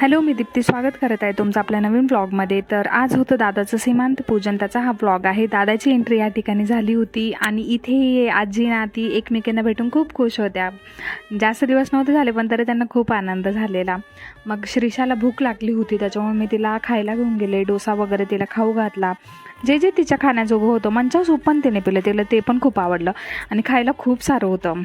Hello मी दीप्ती स्वागत करत आहे तुमचं आपल्या नवीन ब्लॉगमध्ये तर आज होतं दादाचं सीमांत पूजन. त्याचा हा ब्लॉग आहे. दादाची एंट्री या ठिकाणी झाली होती आणि इथे आजी नाती एकमेकींना भेटून खूप खुश होत्या. जास्त दिवस नव्हते झाले पण तरी त्यांना खूप आनंद झालेला. मग श्रीषाला भूक लागली होती त्याच्यामुळे मी तिला खायला घेऊन गेले. डोसा वगैरे तिला खाऊ घातला. जे जे तिच्या खाण्याजोगं होतं मंचा सूप पण तिने पिलं. तिला ते पण खूप आवडलं आणि खायला खूप सारं होतं.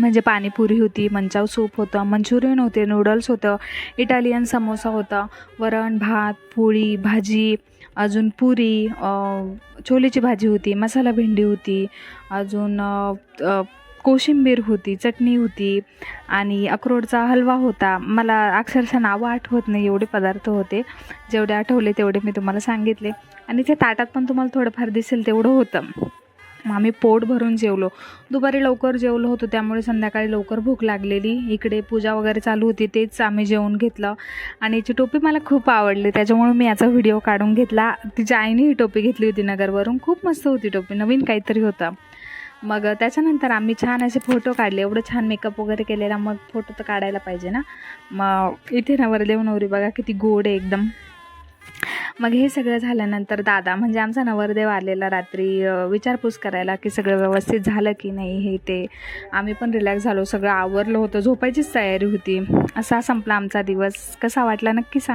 म्हणजे पाणीपुरी होती मंचाव सूप होतं मंचुरियन होते नूडल्स होतं इटालियन समोसा होता वरण भात पोळी भाजी अजून पुरी छोलेची भाजी होती मसाला भेंडी होती अजून कोशिंबीर होती चटणी होती आणि अक्रोडचा हलवा होता. मला अक्षरशः नावं आठवत नाही एवढे पदार्थ होते. जेवढे आठवले तेवढे मी तुम्हाला सांगितले. आणि ते ताटात पण तुम्हाला थोडंफार दिसेल तेवढं होतं. मग आम्ही पोट भरून जेवलो. दुपारी लवकर जेवलो होतो त्यामुळे संध्याकाळी लवकर भूक लागलेली. इकडे पूजा वगैरे चालू होती तेच आम्ही जेवून घेतलं. आणि याची टोपी मला खूप आवडली त्याच्यामुळे मी याचा व्हिडिओ काढून घेतला. तिच्या आईने ही टोपी घेतली होती नगरवरून. खूप मस्त होती टोपी नवीन काहीतरी होतं. मग त्याच्यानंतर आम्ही छान असे फोटो काढले. एवढं छान मेकअप वगैरे केलेला मग फोटो तर काढायला पाहिजे ना. मग इथे नवरदेव नवरी बघा किती गोड आहे एकदम. मग हे सगळं झाल्यानंतर दादा म्हणजे आमचा नवरदेव आलेला रात्री विचारपूस करायला की सगळं व्यवस्थित झालं की नाही हे ते. आम्ही पण रिलॅक्स झालो सगळं आवरलं होतं झोपायचीच तयारी होती. असा संपला आमचा दिवस. कसा वाटला नक्की सांग